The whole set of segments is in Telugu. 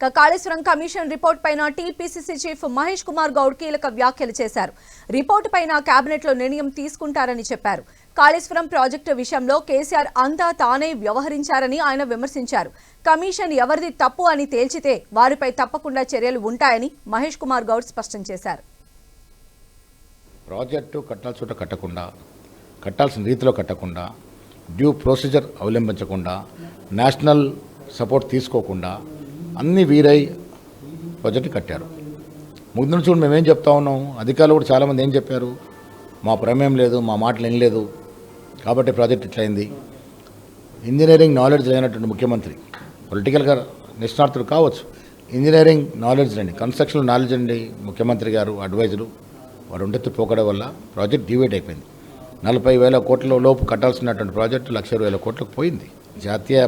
ఇక కాళేశ్వరం కమిషన్ రిపోర్ట్ పైన టీపీసీసీ చీఫ్ మహేష్ కుమార్ గౌడ్ కీలక వ్యాఖ్యలు చేశారు. రిపోర్టు పైన కేబినెట్లో నిర్ణయం తీసుకుంటారని చెప్పారు. కాళేశ్వరం ప్రాజెక్టు విషయంలో కేసీఆర్ అంతా తానే వ్యవహరించారని ఆయన విమర్శించారు. కమిషన్ ఎవరిది తప్పు అని తేల్చితే వారిపై తప్పకుండా చర్యలు ఉంటాయని మహేష్ కుమార్ గౌడ్ స్పష్టం చేశారు. ప్రాజెక్టు కట్టాల్సిన చోట కట్టకుండా కట్టాల్సిన రీతిలో కట్టకుండా డ్యూ ప్రొసీజర్ అవలంబించకుండా నేషనల్ సపోర్ట్ తీసుకోకుండా అన్ని వీరై ప్రాజెక్టు కట్టారు. ముగ్గురు చూడు మేమేం చెప్తా ఉన్నాం? అధికారులు కూడా చాలామంది ఏం చెప్పారు? మా ప్రమేయం లేదు మా మాటలు ఏం లేదు కాబట్టి ప్రాజెక్ట్ ఇట్లయింది. ఇంజనీరింగ్ నాలెడ్జ్ లేనటువంటి ముఖ్యమంత్రి పొలిటికల్గా నిష్ణార్థుడు కావచ్చు. ఇంజనీరింగ్ నాలెడ్జ్ అండి కన్స్ట్రక్షన్ నాలెడ్జ్ అండి ముఖ్యమంత్రి గారు అడ్వైజరు వారు ఉండెత్తు పోకడం వల్ల ప్రాజెక్ట్ డివైడ్ అయిపోయింది. నలభై వేల కోట్ల లోపు కట్టాల్సినటువంటి ప్రాజెక్టు లక్ష వేల కోట్లకు పోయింది. జాతీయ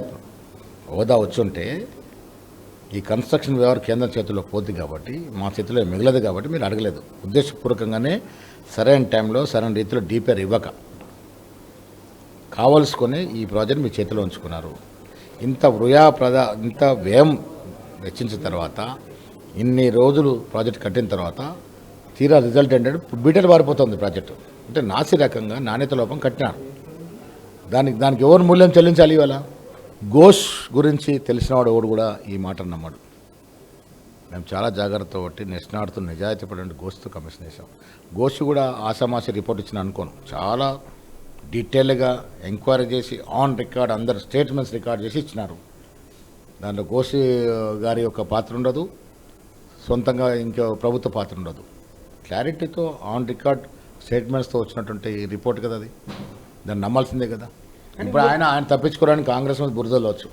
హోదా వచ్చుంటే ఈ కన్స్ట్రక్షన్ వ్యవహార కేంద్రం చేతిలో పోద్ది కాబట్టి మా చేతిలో మిగలదు కాబట్టి మీరు అడగలేదు. ఉద్దేశపూర్వకంగానే సరైన టైంలో సరైన రీతిలో డీపీఆర్ ఇవ్వక. కావలసుకొని ఈ ప్రాజెక్ట్ మీ చేతిలో ఉంచుకున్నారు. ఇంత వృయా ప్రదా ఇంత వ్యయం వెచ్చించిన తర్వాత ఇన్ని రోజులు ప్రాజెక్ట్ కట్టిన తర్వాత తీరా రిజల్ట్ ఏంటంటే బీటలు పారిపోతుంది ప్రాజెక్టు. అంటే నాసి రకంగా నాణ్యత లోపం కట్టినారు. దానికి దానికి ఎవరు మూల్యం చెల్లించాలి ఇవాళ? ఘోష్ గురించి తెలిసినవాడు ఎవడు కూడా ఈ మాట అన్నమాడు మేము చాలా జాగ్రత్త పట్టి నిష్ణాడుతూ నిజాయితీ పడిన ఘోష్తో కమిషన్ వేసాం ఘోష్ కూడా ఆసామాసి రిపోర్ట్ ఇచ్చిన అనుకోను. చాలా డీటెయిల్గా ఎంక్వైరీ చేసి ఆన్ రికార్డ్ అందరు స్టేట్మెంట్స్ రికార్డ్ చేసి ఇచ్చినారు. దాంట్లో ఘోష్ గారి యొక్క పాత్ర ఉండదు సొంతంగా ఇంకో ప్రభుత్వ పాత్ర ఉండదు. క్లారిటీతో ఆన్ రికార్డ్ స్టేట్మెంట్స్తో వచ్చినటువంటి రిపోర్ట్ కదా అది. దాన్ని నమ్మాల్సిందే కదా. ఇప్పుడు ఆయన ఆయన తప్పించుకోవడానికి కాంగ్రెస్ మీద బురదలో వచ్చు